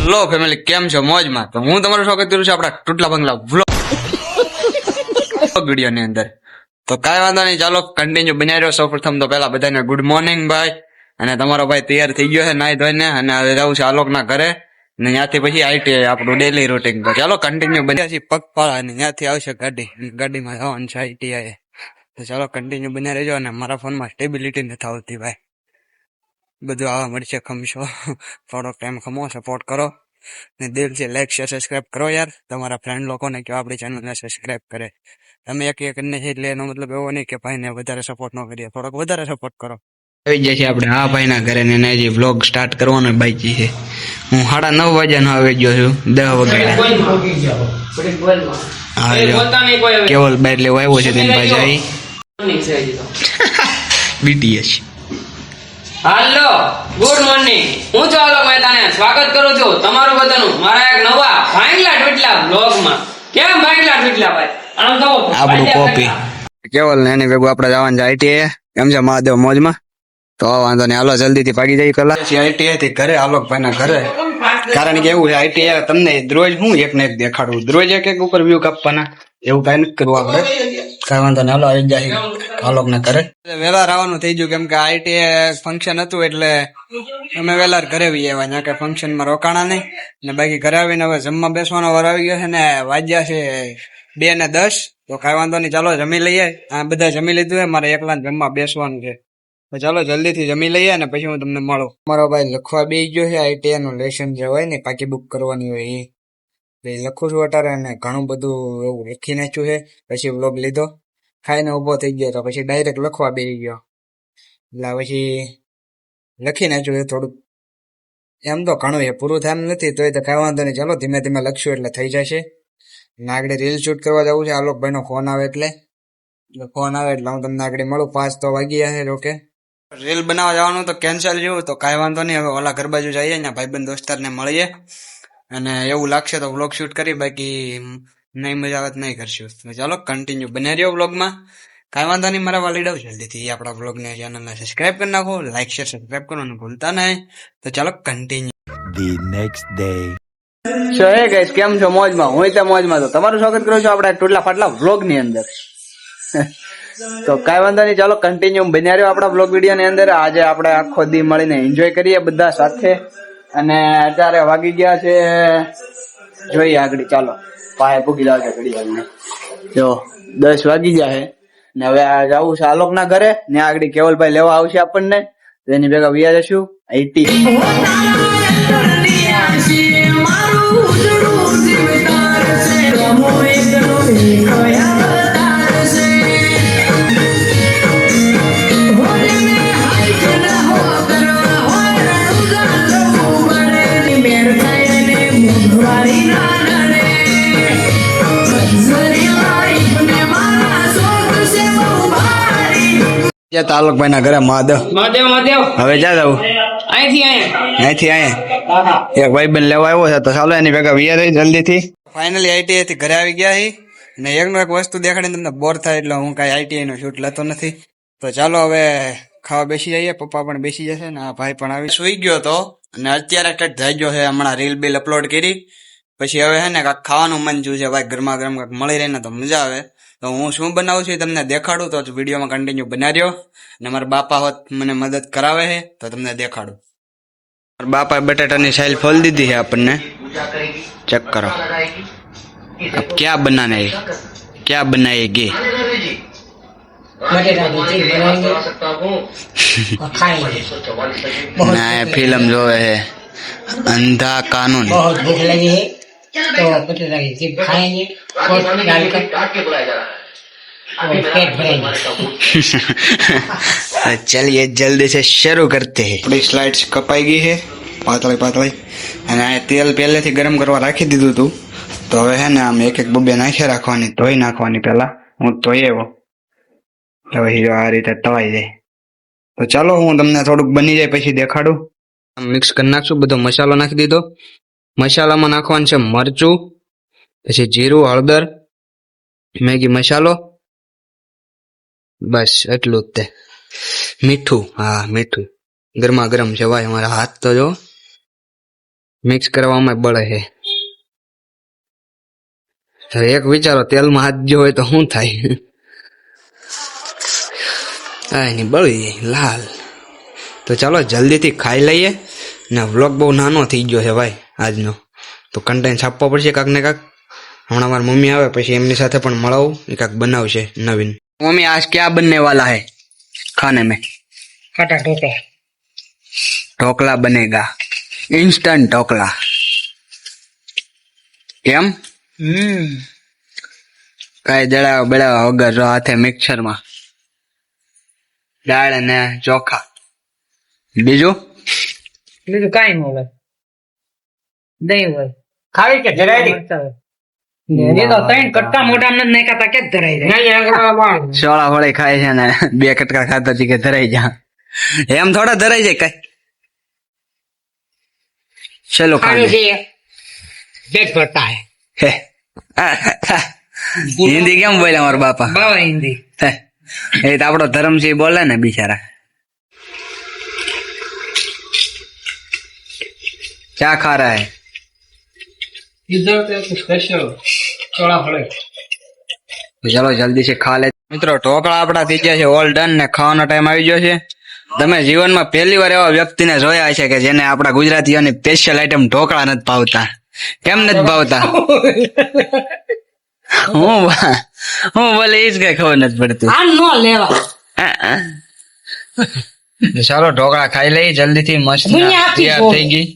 Hello family, કેમ છો? મોજમાં. તો હું તમારો સ્વાગત કરું છું આપણા ટૂટલા બંગલા વ્લોગ વીડિયો ની અંદર. તો કાંઈ વાંધો નહીં, ચાલો કન્ટિન્યુ બનાવી રહ્યો સૌ પ્રથમ તો પહેલા બધાને ગુડ મોર્નિંગ ભાઈ. અને તમારો ભાઈ તૈયાર થઈ ગયો છે નાઈ ધોઈને અને હવે જવું છે આલોકના ઘરે. ને ત્યાંથી પછી આઈટી આપણું ડેલી રૂટીન તો ચાલો કન્ટિન્યુ બન્યા છીએ પગપાળા અને ત્યાંથી આવશે ગાડી. ગાડીમાં જવાનું છે આઈટીઆઈ તો ચાલો કન્ટિન્યુ બન્યા રહેજો અને મારા ફોનમાં સ્ટેબિલિટી નથી આવતી, ભાઈ. બધું આવા મળશે ખમશો. થોડોક ટાઈમ ખમો સપોર્ટ કરો. ને દિલથી લાઈક શેર સબસ્ક્રાઈબ કરો યાર. તમારા ફ્રેન્ડ લોકોને કે આપણી ચેનલને સબસ્ક્રાઈબ કરે. તમે એક એક ને એટલે એનો મતલબ એવો નહીં કે ભાઈને વધારે સપોર્ટ ન કરીએ થોડોક વધારે સપોર્ટ કરો. આવી જશે છે આપણે આ ભાઈના ઘરે ને એને હજી વ્લોગ સ્ટાર્ટ કરવાનો બાકી છે. હું સાડા નવ વાગ્યાનો આવી ગયો છું દહ વાગ્યા હા કેવલ બાર લેવા આવ્યો છે તેની પાસે આવી. BTS hello good morning. હું છું આલોક મહેતાને. સ્વાગત કરું છું તમારું બધાનું. મારા એક નવા ભાંગલા ટૂટલા બ્લોગમાં કેમ ભાંગલા ટૂટલા ભાઈ? આમ તો આપણું કોપી કેવલ ને એની ભેગું આપણે જવાનું છે આઈટીઆઈ કેમ છે મહાદેવ મોજમાં? તો વાંધો નહીં. હાલો જલ્દી થી ભાગી જઈ કલા. આઈટીએ થી ઘરે આલોકભાઈ ના ઘરે. કારણ કે એવું છે આઈટીઆઈ તમને રોજ હું એક ને એક દેખાડું. રોજ એક એક ઉપર વ્યૂ કાપવાના. એવું કઈ નથી કરવું આપણે. કઈ વાંધો નહીં. હાલો આવી જાય. આલોક આવવાનું થઈ ગયું કેમ કે આઈટીઆઈ ફંક્શન હતું એટલે અમે વેલા ઘરે બી કે ફંક્શનમાં રોકાણા નહીં. ને બાકી ઘરે આવીને હવે જમવા બેસવાનો વાર આવી ગયો છે ને વાજ્યા છે બે ને દસ. તો કઈ વાંધો નહીં, ચાલો જમી લઈએ. આ બધા જમી લીધું છે, મારે એકલા જમવા બેસવાનું છે. ચાલો જલ્દી થી જમી લઈએ ને પછી હું તમને મળું. મારો ભાઈ લખવા બે ગયો છે આઈટીઆઈ નું લેશન જે હોય ને પાકી બુક કરવાની હોય એ. લખું છું અટારે અને ઘણું બધું એવું લખી નાખ્યું છે. પછી બ્લોગ લીધો. ખાઈને ઊભો થઈ ગયો તો પછી ડાયરેક્ટ લખવા બેસી ગયો. એટલે પછી લખી નાખ્યું થોડુંક એમ તો ઘણું એ પૂરું થાય નથી, તોય તો કાંઈ વાંધો નહીં. ચાલો ધીમે ધીમે લખશું એટલે થઈ જશે. ને આગળ રીલ શૂટ કરવા જવું છે. આલોક ભાઈનો ફોન આવે એટલે. એટલે ફોન આવે એટલે હું તમને આગળ મળું. પાંચ તો વાગી જશે ઓકે રીલ બનાવવા જવાનું તો કેન્સલ જેવું તો કાંઈ વાંધો નહીં. હવે ઓલા ઘર બાજુ જઈએ ને, ભાઈબંધ, દોસ્તારને મળીએ. અને એવું લાગશે તો વ્લોગ શૂટ કરી. બાકી નહીં મજા આવે નહીં કરશું તો ચાલો કન્ટિન્યુ બને રહ્યો વ્લોગમાં. કાંઈ વાંધો નહીં મારા વાલીડાઓ જલ્દીથી આપણા વ્લોગને ચેનલને સબસ્ક્રાઇબ કરી નાખો લાઈક શેર સબસ્ક્રાઇબ કરવાનું ભૂલતા નહીં. તો ચાલો continue the next day hey guys કેમ છો? મોજમાં. હું તો મોજમાં. તો તમારું સ્વાગત કરું છું આપણા ટોટલા ફાટલા વ્લોગની અંદર. તો કાંઈ વાંધો નહીં ચાલો કન્ટિન્યુ બન્યા રહ્યો આપણા બ્લોગ વિડીયોની અંદર. આજે આપણે આખો દી મળીને એન્જોય કરીએ બધા સાથે. અને અત્યારે વાગી ગયા છે. જોઈએ આગળ ચાલો. પાસે પૂગી લાવે ઘડી વાળને. જો, દસ વાગી ગયા છે ને હવે આ જવું છે આલોક ના ઘરે. ને આગળ કેવલભાઈ લેવા આવશે આપણને. તો એની ભેગા વિયા જશું. આઈટી જ્યાં તાલુકભાઈ ના ઘરે મહાદેવ. મહાદેવ મહાદેવ. હવે જા જાવ અહીંથી અહીંયા અહીંથી અહીંયા એક ભાઈ બેન લેવા આવ્યો છે તો ચાલો એની ભેગા વિયા રહી જલ્દી થી ફાઇનલી આઈટીઆઈ થી ઘરે આવી ગયા હી. ને એકનો એક વસ્તુ દેખાડીને તમને બોર થાય એટલે હું કાંઈ આઈટીઆઈ નો શૂટ લેતો નથી. તો ચાલો હવે ખાવા બેસી જઈએ પપ્પા પણ બેસી જશે ને આ ભાઈ પણ આવી. સુઈ ગયો તો અને અત્યારે કંઈક થઈ ગયો છે હમણાં રીલ બિલ અપલોડ કરી. પછી હવે હે ને કાંઈક ખાવાનું મન થયું છે ભાઈ ગરમા ગરમ કાંઈક મળી રહે ને તો મજા આવે તો હું શું બનાવું છું એ તમને દેખાડું તો વિડીયોમાં કન્ટિન્યુ બનાવ્યો ને મારા બાપા હોત મને મદદ કરાવે છે તો તમને દેખાડું મારા બાપાએ બટાટાની સાઈલ ફોલ દીધી છે આપણને ચેક કરો अब क्या बनाना है क्या बनाएगी बटेटा की चीज बनाएंगे और खाएंगे ना ये फिल्म जो है अंधा कानून बहुत भूख लगी है तो बटेटा की चीज खाएंगे और डालकर और पेट भरेंगे तो चलिए जल्दी से शुरू करते हैं આપણી સ્લાઇડ્સ કપાઈ ગઈ છે પાતળી પાતળી અને આ તેલ પહેલેથી ગરમ કરવા રાખી દીધું હતું તો હવે હે ને આમ એક એક બબે નાખી રાખવાની ધોઈ નાખવાની પહેલા હું ધોઈ આવ્યો એટલે પછી જો આ રીતે તળાઈ જાય તો ચાલો હું તમને થોડુંક બની જાય પછી દેખાડું મિક્સ કરી નાખશું બધો મસાલો નાખી દીધો મસાલામાં નાખવાનું છે મરચું, પછી જીરું, હળદર, મેગી મસાલો. બસ એટલું જ તે. મીઠું, હા, મીઠું. ગરમા ગરમ છે ભાઈ અમારા હાથ તો જો. મિક્સ કરવામાં બળે છે. એક વિચારો, તેલમાં હાથ જો હોય તો શું થાય? આ એની બળી લાલ. તો ચાલો જલ્દીથી ખાઈ લઈએ. ને વ્લોગ બહુ નાનો થઈ ગયો છે ભાઈ. આજનો. તો કન્ટેન્ટ છાપવો પડશે કાંક ને કાંક. હમણાં મારી મમ્મી આવે પછી એમની સાથે પણ મળાવું. એ કાંક બનાવશે નવીન. મમ્મી આજ ક્યાં બનને વાલા હે? ખાને મેં. ખાટા ઢોકળા. ઢોકળા બનેગા. ઇન્સ્ટન્ટ ઢોકળા. કેમ? હમ. કઈ દળાવ બળાવા વગર જો હાથે મિક્સરમાં. દાળ ને ચોખા. બીજું? બીજું કઈ ન દહીં હોય. ખાવી કે જરાય નહીં? બે કટકા ખાતા કે ધરાઈ જા. એમ થોડા ધરાઈ જાય કઈ. ચલો હિન્દી કેમ બોલે મારા બાપા? હિન્દી. એ તો આપણો ધર્મસિંહ બોલે ને બિચારા. ક્યાં ખા રહા ડિઝર્વ જલ્દી છે ખા લે. મિત્રો ઢોકળા આપણા થઈ ગયા છે ઓલ ડન ને ખાવાનો ટાઈમ આવી ગયો છે. તમે જીવનમાં પહેલી વાર એવા વ્યક્તિને જોયા છે કે જેને આપણા ગુજરાતીઓની સ્પેશિયલ આઈટમ ઢોકળા નથી ભાવતા. કેમ નથી ભાવતા? હું હું બોલે એ જ કઈ ખબર નથી પડતી. ચાલો ઢોકળા ખાઈ લઈ જલ્દીથી મસ્ત તૈયાર થઈ ગઈ.